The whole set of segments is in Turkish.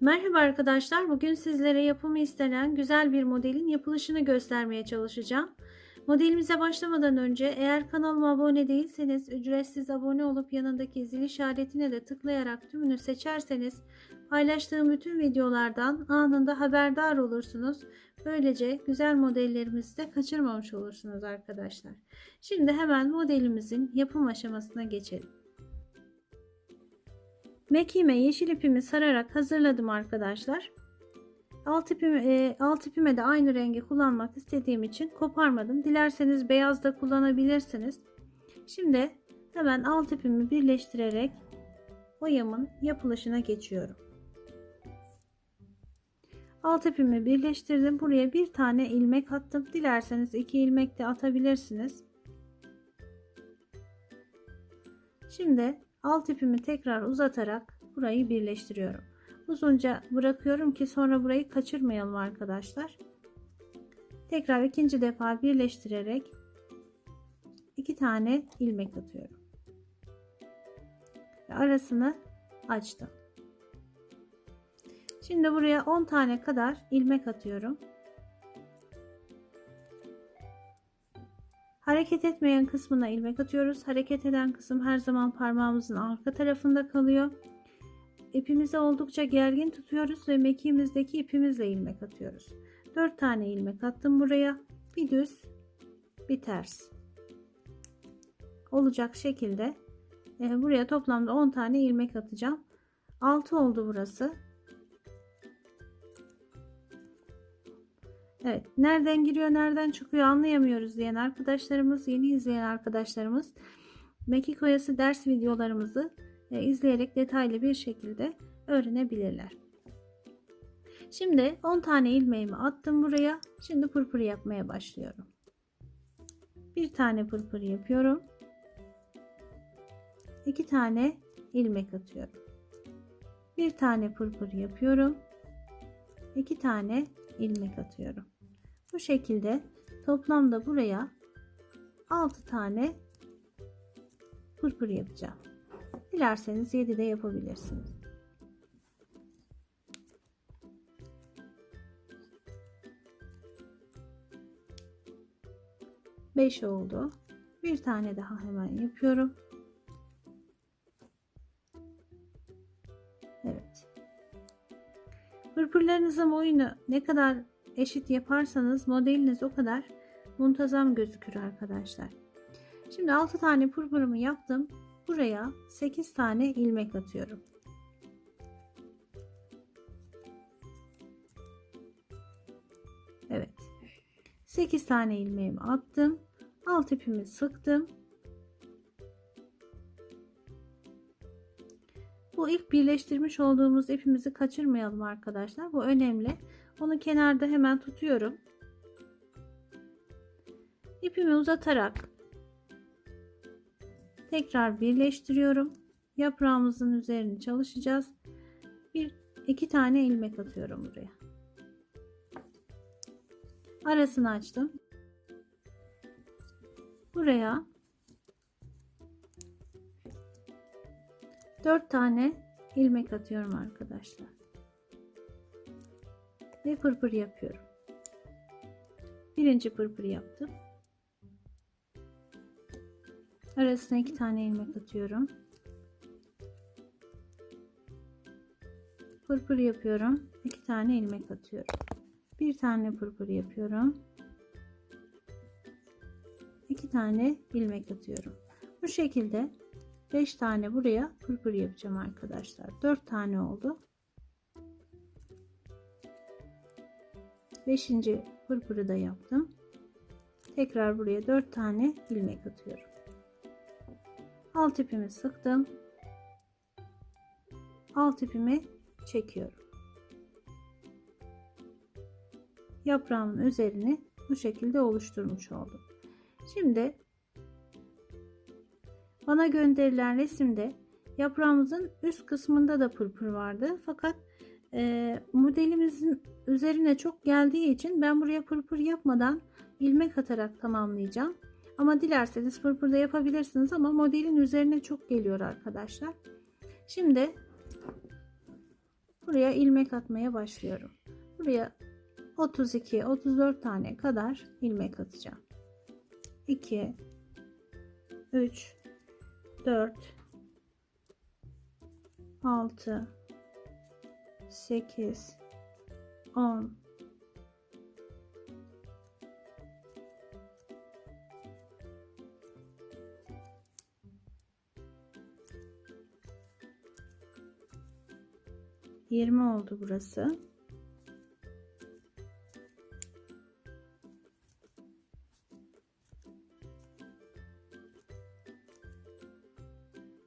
Merhaba arkadaşlar. Bugün sizlere yapımı istenen güzel bir modelin yapılışını göstermeye çalışacağım. Modelimize başlamadan önce eğer kanalıma abone değilseniz ücretsiz abone olup yanındaki zil işaretine de tıklayarak tümünü seçerseniz paylaştığım bütün videolardan anında haberdar olursunuz. Böylece güzel modellerimizi de kaçırmamış olursunuz arkadaşlar. Şimdi hemen modelimizin yapım aşamasına geçelim. Mekime yeşil ipimi sararak hazırladım arkadaşlar. Alt ipimi, e, alt ipime de aynı rengi kullanmak istediğim için koparmadım. Dilerseniz beyaz da kullanabilirsiniz. Şimdi hemen alt ipimi birleştirerek boyamın yapılışına geçiyorum. Alt ipimi birleştirdim. Buraya bir tane ilmek attım. Dilerseniz iki ilmek de atabilirsiniz. Şimdi alt ipimi tekrar uzatarak burayı birleştiriyorum. Uzunca bırakıyorum ki sonra burayı kaçırmayalım arkadaşlar. Tekrar ikinci defa birleştirerek iki tane ilmek atıyorum. Ve arasını açtım. Şimdi buraya 10 tane kadar ilmek atıyorum. Hareket etmeyen kısmına ilmek atıyoruz. Hareket eden kısım her zaman parmağımızın arka tarafında kalıyor. İpimizi oldukça gergin tutuyoruz ve mekiğimizdeki ipimizle ilmek atıyoruz. 4 tane ilmek attım buraya. Bir düz, bir ters. Olacak şekilde e, buraya toplamda 10 tane ilmek atacağım. 6 oldu burası. Evet, nereden giriyor, nereden çıkıyor anlayamıyoruz diyen arkadaşlarımız, yeni izleyen arkadaşlarımız mekik oyası ders videolarımızı izleyerek detaylı bir şekilde öğrenebilirler. Şimdi 10 tane ilmeğimi attım buraya. Şimdi pırpır yapmaya başlıyorum. Bir tane pırpır yapıyorum. İki tane ilmek atıyorum. Bir tane pırpır yapıyorum. İki tane ilmek atıyorum. Bu şekilde toplamda buraya 6 tane pırpır yapacağım. Dilerseniz 7 de yapabilirsiniz. Beş oldu. Bir tane daha hemen yapıyorum. Evet. Pırpırlarınızın boyunu ne kadar eşit yaparsanız modeliniz o kadar muntazam gözükür arkadaşlar. Şimdi 6 tane pırpırımı yaptım. Buraya 8 tane ilmek atıyorum. Evet. 8 tane ilmeğimi attım. Alt ipimi sıktım. Bu ilk birleştirmiş olduğumuz ipimizi kaçırmayalım arkadaşlar. Bu önemli. Onu kenarda hemen tutuyorum. İpimi uzatarak tekrar birleştiriyorum. Yaprağımızın üzerini çalışacağız. Bir iki tane ilmek atıyorum buraya. Arasını açtım. Buraya 4 tane ilmek atıyorum arkadaşlar. Ve pırpır yapıyorum. Birinci pırpır yaptım. Arasına iki tane ilmek atıyorum. Pırpır yapıyorum. iki tane ilmek atıyorum. Bir tane pırpır yapıyorum. iki tane ilmek atıyorum. Bu şekilde 5 tane buraya pırpır yapacağım arkadaşlar. 4 tane oldu. 5. pırpırı da yaptım. Tekrar buraya 4 tane ilmek atıyorum. Alt ipimi sıktım. Alt ipimi çekiyorum. Yaprağımın üzerini bu şekilde oluşturmuş oldum. Şimdi bana gönderilen resimde yaprağımızın üst kısmında da pırpır vardı. Fakat e, modelimizin üzerine çok geldiği için ben buraya pırpır yapmadan ilmek atarak tamamlayacağım. Ama dilerseniz pırpırda yapabilirsiniz ama modelin üzerine çok geliyor arkadaşlar. Şimdi buraya ilmek atmaya başlıyorum. Buraya 32 34 tane kadar ilmek atacağım. 2 3 4 6 8 10 20 oldu burası.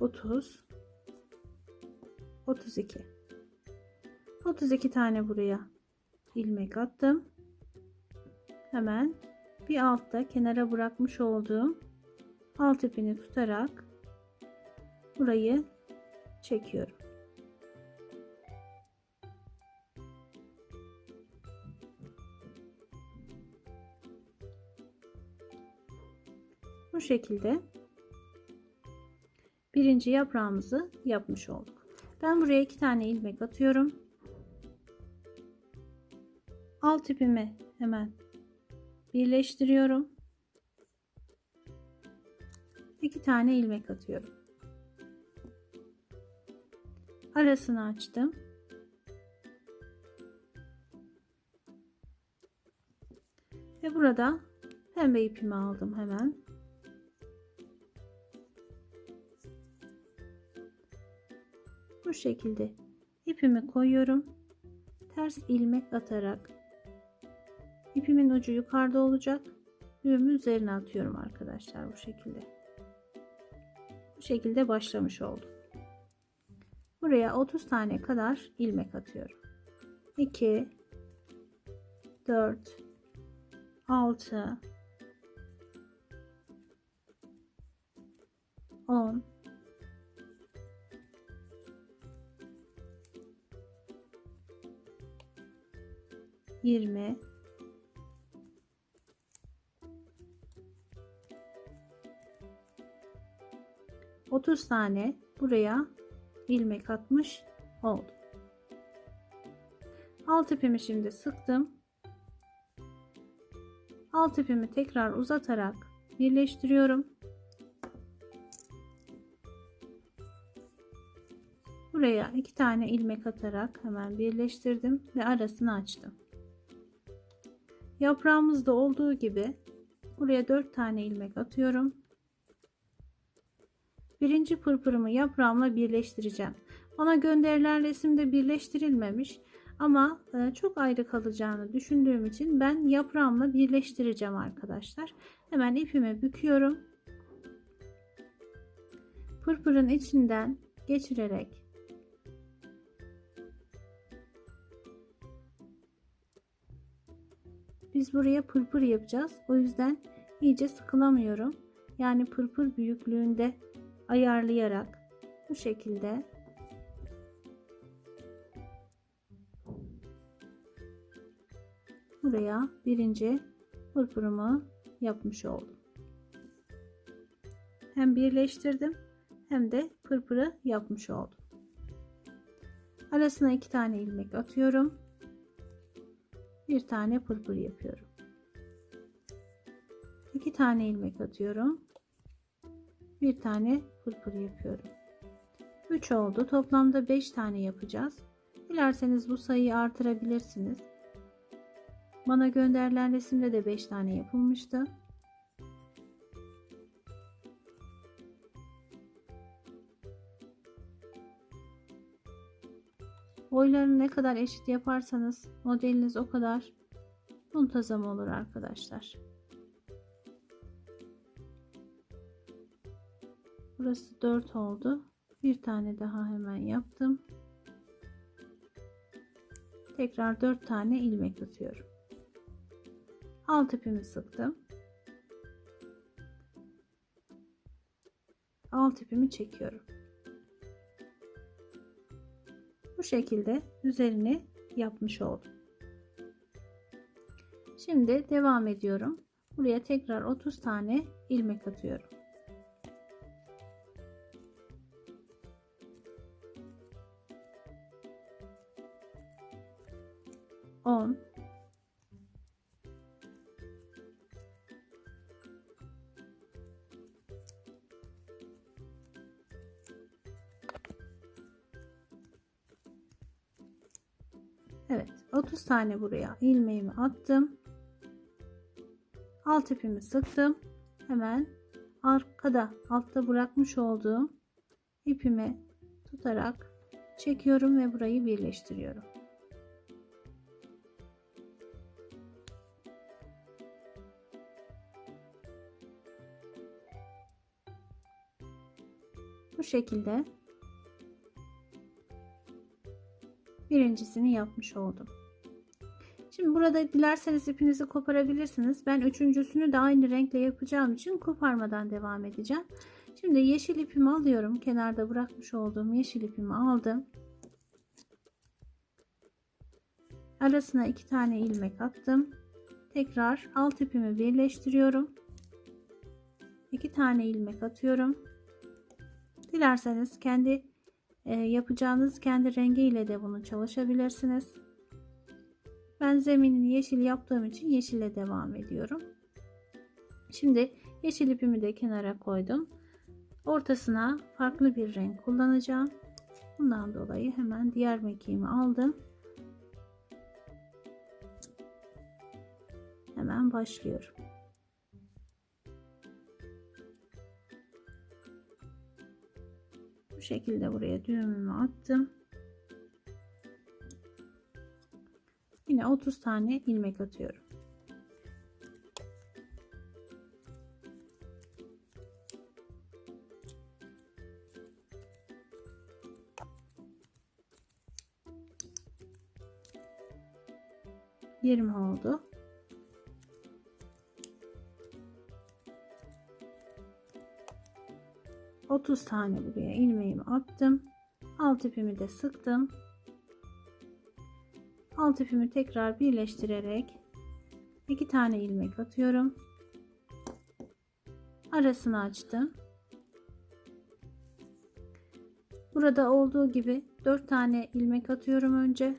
Otuz. Otuz iki. Otuz iki tane buraya ilmek attım. Hemen bir altta kenara bırakmış olduğum alt ipini tutarak burayı çekiyorum. Şekilde birinci yaprağımızı yapmış olduk. Ben buraya iki tane ilmek atıyorum. Alt ipimi hemen birleştiriyorum. İki tane ilmek atıyorum. Arasını açtım. Ve burada pembe ipimi aldım hemen. Bu şekilde ipimi koyuyorum. Ters ilmek atarak ipimin ucu yukarıda olacak. Düğümü üzerine atıyorum arkadaşlar bu şekilde. Bu şekilde başlamış oldum. Buraya 30 tane kadar ilmek atıyorum. 2 4 6 10 20 30 tane buraya ilmek atmış oldum. Alt ipimi şimdi sıktım. Alt ipimi tekrar uzatarak birleştiriyorum. Buraya iki tane ilmek atarak hemen birleştirdim ve arasını açtım. Yaprağımızda olduğu gibi buraya 4 tane ilmek atıyorum. Birinci pırpırımı yaprağımla birleştireceğim. Bana gönderilen resimde birleştirilmemiş ama e, çok ayrı kalacağını düşündüğüm için ben yaprağımla birleştireceğim arkadaşlar. Hemen ipimi büküyorum. Pırpırın içinden geçirerek Biz buraya pırpır yapacağız. O yüzden iyice sıkılamıyorum. Yani pırpır büyüklüğünde ayarlayarak bu şekilde buraya birinci pırpırımı yapmış oldum. Hem birleştirdim hem de pırpırı yapmış oldum. Arasına iki tane ilmek atıyorum bir tane pırpır yapıyorum. İki tane ilmek atıyorum. Bir tane pırpır yapıyorum. 3 oldu. Toplamda 5 tane yapacağız. Dilerseniz bu sayıyı artırabilirsiniz. Bana gönderilen resimde de 5 tane yapılmıştı. Boylarını ne kadar eşit yaparsanız modeliniz o kadar muntazam olur arkadaşlar. Burası 4 oldu. Bir tane daha hemen yaptım. Tekrar 4 tane ilmek atıyorum. Alt ipimi sıktım. Alt ipimi çekiyorum. Bu şekilde üzerini yapmış oldum. Şimdi devam ediyorum. Buraya tekrar 30 tane ilmek atıyorum. On, 30 tane buraya ilmeğimi attım. Alt ipimi sıktım. Hemen arkada altta bırakmış olduğum ipimi tutarak çekiyorum ve burayı birleştiriyorum. Bu şekilde birincisini yapmış oldum. Şimdi burada dilerseniz ipinizi koparabilirsiniz. Ben üçüncüsünü de aynı renkle yapacağım için koparmadan devam edeceğim. Şimdi yeşil ipimi alıyorum. Kenarda bırakmış olduğum yeşil ipimi aldım. Arasına iki tane ilmek attım. Tekrar alt ipimi birleştiriyorum. İki tane ilmek atıyorum. Dilerseniz kendi e, yapacağınız kendi rengiyle de bunu çalışabilirsiniz. Ben zeminini yeşil yaptığım için yeşile devam ediyorum. Şimdi yeşil ipimi de kenara koydum. Ortasına farklı bir renk kullanacağım. Bundan dolayı hemen diğer mekiğimi aldım. Hemen başlıyorum. Bu şekilde buraya düğümümü attım. Yine 30 tane ilmek atıyorum. Yirmi oldu. Otuz tane buraya ilmeğimi attım. Alt ipimi de sıktım alt ipimi tekrar birleştirerek iki tane ilmek atıyorum. Arasını açtım. Burada olduğu gibi 4 tane ilmek atıyorum önce.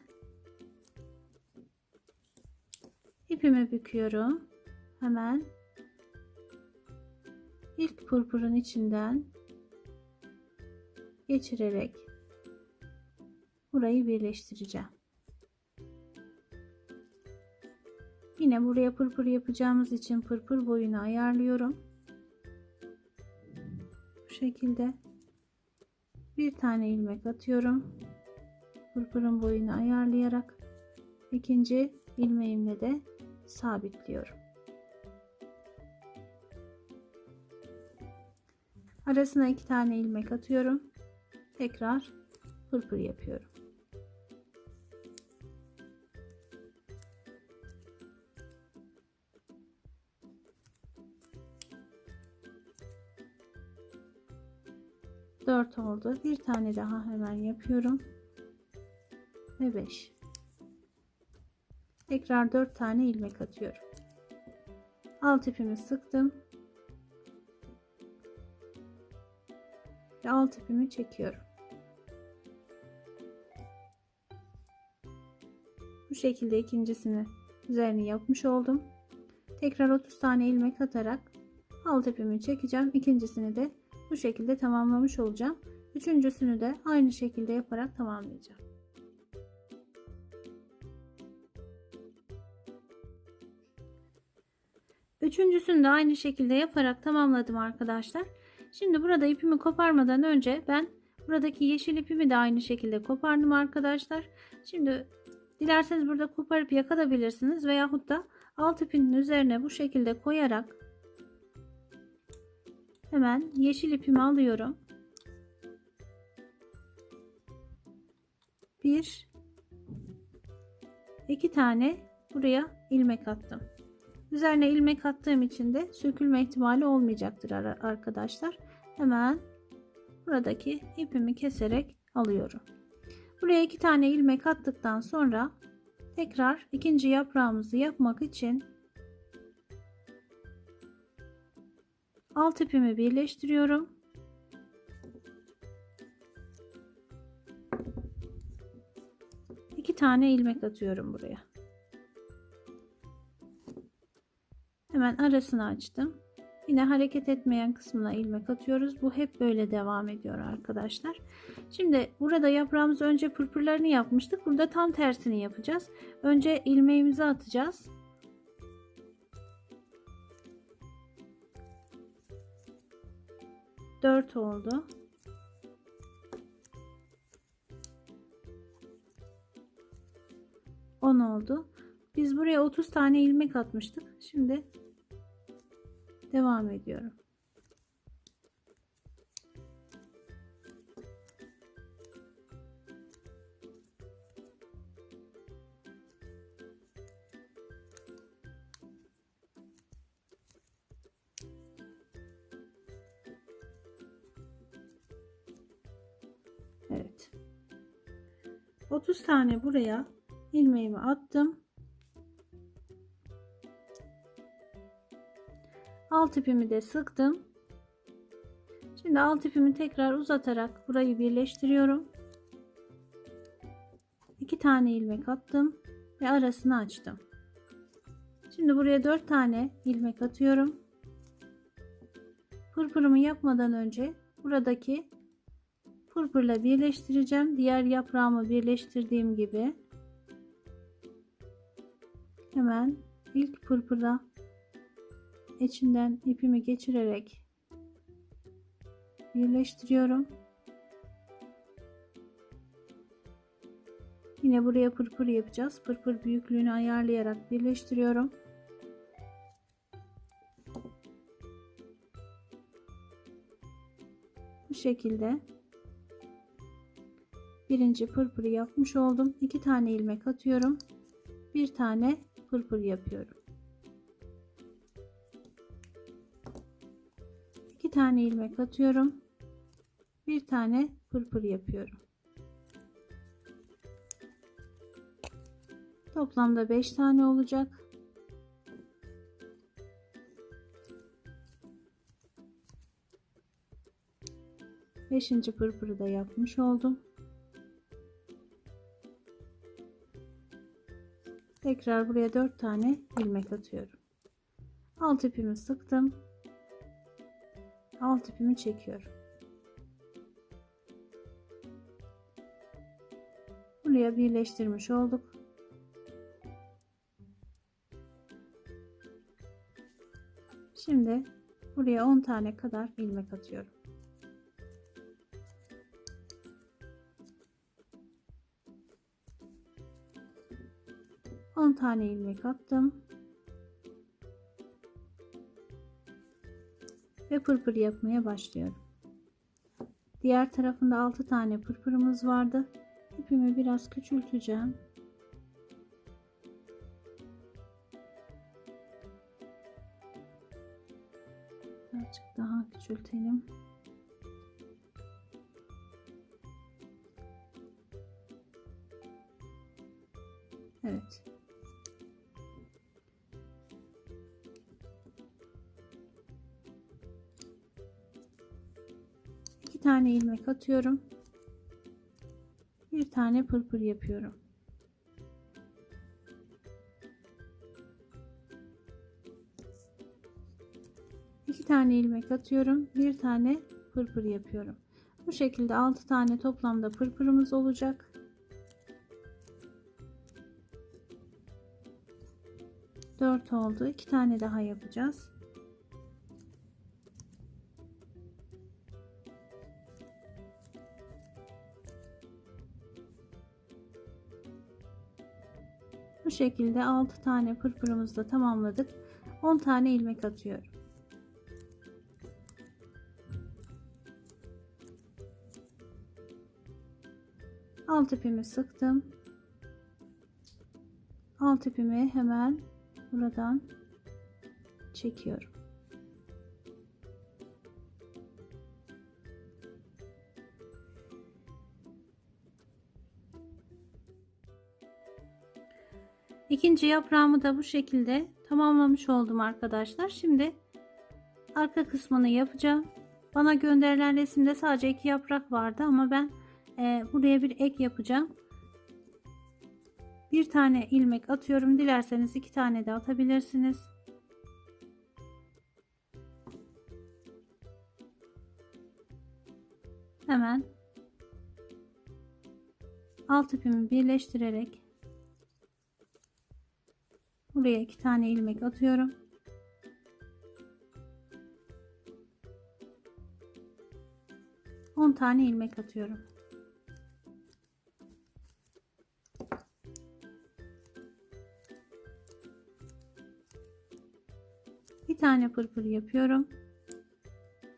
İpimi büküyorum. Hemen ilk pırpırın içinden geçirerek burayı birleştireceğim. Yine buraya pırpır yapacağımız için pırpır boyunu ayarlıyorum. Bu şekilde bir tane ilmek atıyorum. Pırpırın boyunu ayarlayarak ikinci ilmeğimle de sabitliyorum. Arasına iki tane ilmek atıyorum. Tekrar pırpır yapıyorum. 4 oldu. Bir tane daha hemen yapıyorum. Ve 5. Tekrar 4 tane ilmek atıyorum. Alt ipimi sıktım. Ve alt ipimi çekiyorum. Bu şekilde ikincisini üzerine yapmış oldum. Tekrar 30 tane ilmek atarak alt ipimi çekeceğim. İkincisini de bu şekilde tamamlamış olacağım. Üçüncüsünü de aynı şekilde yaparak tamamlayacağım. Üçüncüsünü de aynı şekilde yaparak tamamladım arkadaşlar. Şimdi burada ipimi koparmadan önce ben buradaki yeşil ipimi de aynı şekilde kopardım arkadaşlar. Şimdi dilerseniz burada koparıp yakabilirsiniz veyahut da alt ipinin üzerine bu şekilde koyarak Hemen yeşil ipimi alıyorum. Bir, iki tane buraya ilmek attım. Üzerine ilmek attığım için de sökülme ihtimali olmayacaktır arkadaşlar. Hemen buradaki ipimi keserek alıyorum. Buraya iki tane ilmek attıktan sonra tekrar ikinci yaprağımızı yapmak için Alt ipimi birleştiriyorum. İki tane ilmek atıyorum buraya. Hemen arasını açtım. Yine hareket etmeyen kısmına ilmek atıyoruz. Bu hep böyle devam ediyor arkadaşlar. Şimdi burada yaprağımız önce pırpırlarını yapmıştık. Burada tam tersini yapacağız. Önce ilmeğimizi atacağız. Dört oldu. On oldu. Biz buraya 30 tane ilmek atmıştık. Şimdi devam ediyorum. Evet. 30 tane buraya ilmeğimi attım. Alt ipimi de sıktım. Şimdi alt ipimi tekrar uzatarak burayı birleştiriyorum. İki tane ilmek attım ve arasını açtım. Şimdi buraya dört tane ilmek atıyorum. Pırpırımı yapmadan önce buradaki pırpırla birleştireceğim. Diğer yaprağımı birleştirdiğim gibi hemen ilk pırpıra içinden ipimi geçirerek birleştiriyorum. Yine buraya pırpır yapacağız. Pırpır büyüklüğünü ayarlayarak birleştiriyorum. Bu şekilde birinci pırpırı yapmış oldum. İki tane ilmek atıyorum. Bir tane pırpır yapıyorum. İki tane ilmek atıyorum. Bir tane pırpır yapıyorum. Toplamda 5 tane olacak. Beşinci pırpırı da yapmış oldum. Tekrar buraya 4 tane ilmek atıyorum. Alt ipimi sıktım. Alt ipimi çekiyorum. Buraya birleştirmiş olduk. Şimdi buraya 10 tane kadar ilmek atıyorum. On tane ilmek attım. Ve pırpır yapmaya başlıyorum. Diğer tarafında 6 tane pırpırımız vardı. İpimi biraz küçülteceğim. Birazcık daha küçültelim. Evet. İki tane ilmek atıyorum. Bir tane pırpır yapıyorum. İki tane ilmek atıyorum. Bir tane pırpır yapıyorum. Bu şekilde 6 tane toplamda pırpırımız olacak. Dört oldu. İki tane daha yapacağız. Şekilde 6 tane pırpırımızı da tamamladık. 10 tane ilmek atıyorum. Alt ipimi sıktım. Alt ipimi hemen buradan çekiyorum. İkinci yaprağımı da bu şekilde tamamlamış oldum arkadaşlar. Şimdi arka kısmını yapacağım. Bana gönderilen resimde sadece iki yaprak vardı ama ben e, buraya bir ek yapacağım. Bir tane ilmek atıyorum. Dilerseniz iki tane de atabilirsiniz. Hemen alt ipimi birleştirerek buraya iki tane ilmek atıyorum. On tane ilmek atıyorum. Bir tane pırpır yapıyorum.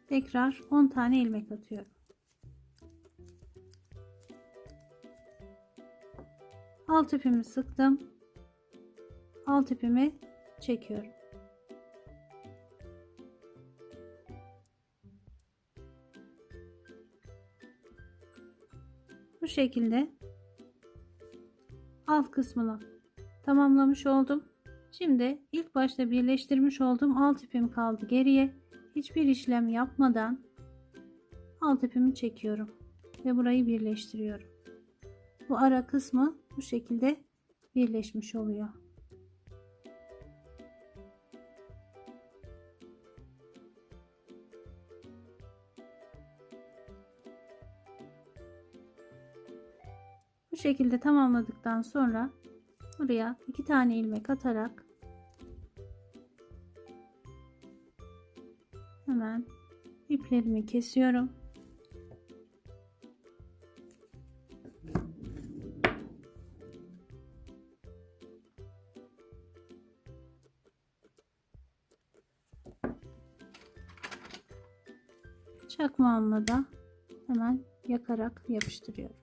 Tekrar 10 tane ilmek atıyorum. Alt ipimi sıktım. Alt ipimi çekiyorum. Bu şekilde alt kısmını tamamlamış oldum. Şimdi ilk başta birleştirmiş olduğum alt ipim kaldı geriye. Hiçbir işlem yapmadan alt ipimi çekiyorum ve burayı birleştiriyorum. Bu ara kısmı bu şekilde birleşmiş oluyor. Bu şekilde tamamladıktan sonra buraya iki tane ilmek atarak hemen iplerimi kesiyorum. Çakmağımla da hemen yakarak yapıştırıyorum.